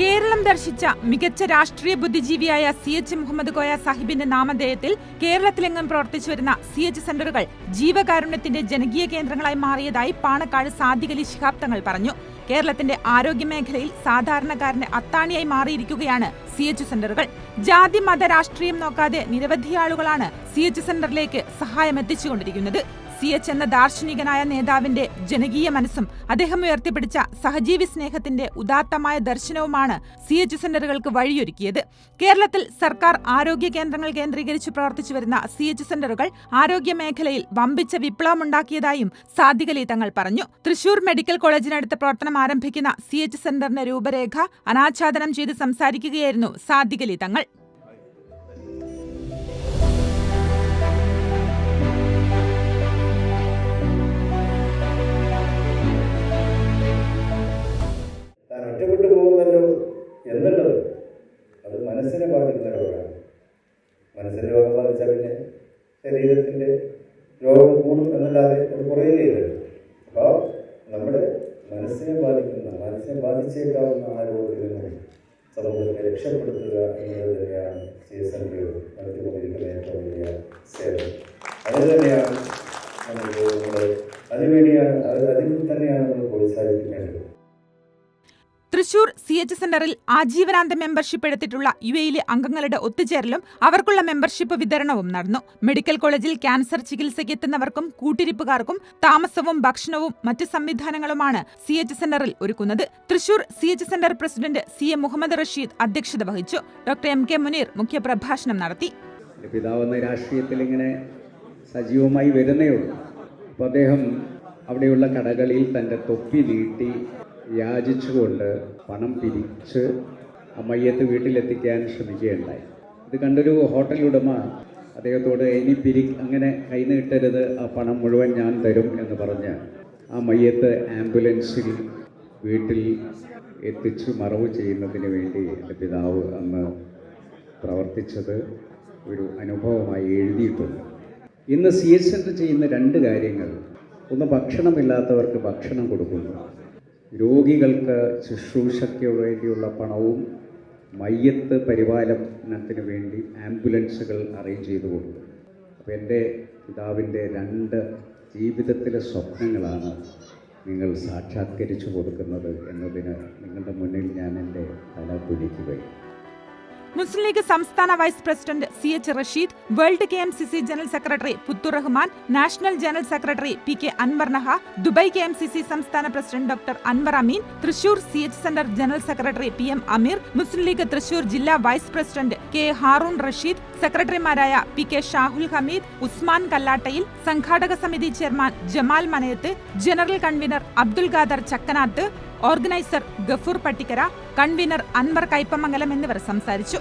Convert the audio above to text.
കേരളം ദർശിച്ച മികച്ച രാഷ്ട്രീയ ബുദ്ധിജീവിയായ സി എച്ച് മുഹമ്മദ് കോയ സാഹിബിന്റെ നാമധേയത്തിൽ കേരളത്തിലെങ്ങും പ്രവർത്തിച്ചു വരുന്ന സി എച്ച് സെന്ററുകൾ ജീവകാരുണ്യത്തിന്റെ ജനകീയ കേന്ദ്രങ്ങളായി മാറിയതായി പാണക്കാട് സാദികലി ശിഹാബ് തങ്ങൾ പറഞ്ഞു. കേരളത്തിന്റെ ആരോഗ്യ മേഖലയിൽ സാധാരണക്കാരന്റെ അത്താണിയായി മാറിയിരിക്കുകയാണ് സി എച്ച് സെന്ററുകൾ. ജാതി മത രാഷ്ട്രീയം നോക്കാതെ നിരവധി ആളുകളാണ് സി എച്ച് സെന്ററിലേക്ക് സഹായം എത്തിച്ചുകൊണ്ടിരിക്കുന്നത് സി എച്ച് എന്ന ദാർശനികനായ നേതാവിന്റെ ജനകീയ മനസ്സും അദ്ദേഹം ഉയർത്തിപ്പിടിച്ച സഹജീവി സ്നേഹത്തിന്റെ ഉദാത്തമായ ദർശനവുമാണ് സി എച്ച് സെന്ററുകൾക്ക് വഴിയൊരുക്കിയത്. കേരളത്തിൽ സർക്കാർ ആരോഗ്യ കേന്ദ്രങ്ങൾ കേന്ദ്രീകരിച്ച് പ്രവർത്തിച്ചു വരുന്ന സി എച്ച് സെന്ററുകൾ ആരോഗ്യ മേഖലയിൽ വമ്പിച്ച വിപ്ലവമുണ്ടാക്കിയതായും സാധികലി തങ്ങൾ പറഞ്ഞു. തൃശൂർ മെഡിക്കൽ കോളേജിനടുത്ത് പ്രവർത്തനം ആരംഭിക്കുന്ന സി എച്ച് സെന്ററിന്റെ രൂപരേഖ അനാച്ഛാദനം ചെയ്ത് സംസാരിക്കുകയായിരുന്നു സാധികലി തങ്ങൾ. മനസ്സിന് രോഗം ബാധിച്ചാൽ പിന്നെ ശരീരത്തിന്റെ രോഗം കൂടും എന്നല്ലാതെ അത് കുറയുകയില്ല അപ്പോൾ നമ്മുടെ മനസ്സിനെ ബാധിക്കുന്ന മനസ്സിനെ ബാധിച്ചേക്കാവുന്ന ആ രോഗത്തിൽ നിന്നും സമൂഹത്തെ രക്ഷപ്പെടുത്തുക എന്നുള്ളത് തന്നെയാണ് സി എസ് നടത്തിക്കൊണ്ടിരിക്കുന്ന ഏറ്റവും വലിയ സേവനം. അത് തന്നെയാണ് നമ്മൾ അതിനുവേണ്ടിയാണ് അത് അതിൽ തന്നെയാണ് നമ്മൾ പ്രോത്സാഹിപ്പിക്കേണ്ടത്. തൃശൂർ സി എച്ച് സെന്ററിൽ ആജീവനാന്ത മെമ്പർഷിപ്പ് എടുത്തിട്ടുള്ള യു എയിലെ അംഗങ്ങളുടെ ഒത്തുചേരലും അവർക്കുള്ള മെമ്പർഷിപ്പ് വിതരണവും നടന്നു. മെഡിക്കൽ കോളേജിൽ ക്യാൻസർ ചികിത്സയ്ക്ക് എത്തുന്നവർക്കും കൂട്ടിരിപ്പുകാർക്കും താമസവും ഭക്ഷണവും മറ്റ് സംവിധാനങ്ങളുമാണ് സി എച്ച് സെന്ററിൽ ഒരുക്കുന്നത്. Thrissur C H centre president C A Muhammad Rasheed അധ്യക്ഷത വഹിച്ചു. ഡോക്ടർ എം കെ മുനീർ മുഖ്യപ്രഭാഷണം നടത്തി. പിതാവെന്ന ഇങ്ങനെ സജീവമായി വരുന്നേ ഉള്ളൂ. അപ്പോൾ അദ്ദേഹം അവിടെയുള്ള കടകളിൽ തന്റെ തൊപ്പി നീട്ടി യാചിച്ചുകൊണ്ട് പണം പിരിച്ച് അമ്മയ്യത്ത് വീട്ടിലെത്തിക്കാൻ ശ്രമിക്കുകയുണ്ടായി. ഇത് കണ്ടൊരു ഹോട്ടൽ ഉടമ അദ്ദേഹത്തോട് ഇനി പിരി അങ്ങനെ കൈ നീട്ടരുത് ആ പണം മുഴുവൻ ഞാൻ തരും എന്ന് പറഞ്ഞ് ആ മയ്യത്ത് ആംബുലൻസിൽ വീട്ടിൽ എത്തിച്ചു മറവ് ചെയ്യുന്നതിന് വേണ്ടി എന്റെ പിതാവ് അന്ന് പ്രവർത്തിച്ചത് ഒരു അനുഭവമായി എഴുതിയിട്ടുണ്ട്. ഇന്ന് സി എസ് സെന്റർ ചെയ്യുന്ന രണ്ട് കാര്യങ്ങൾ. ഒന്ന് ഭക്ഷണമില്ലാത്തവർക്ക് ഭക്ഷണം കൊടുക്കുന്നു. രോഗികൾക്ക് ശുശ്രൂഷയ്ക്ക് വേണ്ടിയുള്ള പണവും മയ്യത്ത് പരിപാലനത്തിന് വേണ്ടി ആംബുലൻസുകൾ അറേഞ്ച് ചെയ്തു കൊടുത്തു അപ്പോൾ എന്റെ പിതാവിന്റെ രണ്ട് ജീവിതത്തിലെ സ്വപ്നങ്ങളാണ് നിങ്ങൾ സാക്ഷാത്കരിച്ചു കൊടുക്കുന്നത് എന്നതിന് നിങ്ങളുടെ മുന്നിൽ ഞാൻ എന്റെ തല കുലിക്കുകയും മുസ്ലിം ലീഗ് സംസ്ഥാന vice president C H Rasheed world K M C C general secretary Puthur Rahman national general secretary P K Anwar Naha Dubai K M C C സംസ്ഥാന president doctor Anwar Ameen Thrissur C H centre general secretary P M Ameer Muslim League Thrissur ജില്ലാ vice president K Haroon Rasheed സെക്രട്ടറിമാരായ P K Shahul Hameed Usman കല്ലാട്ടയിൽ സംഘാടക സമിതി chairman Jamal Manayath general convener Abdul Khader Chakkanath organiser Gafoor Pattikkara convener Anwar Kaipamangalam എന്നിവർ സംസാരിച്ചു.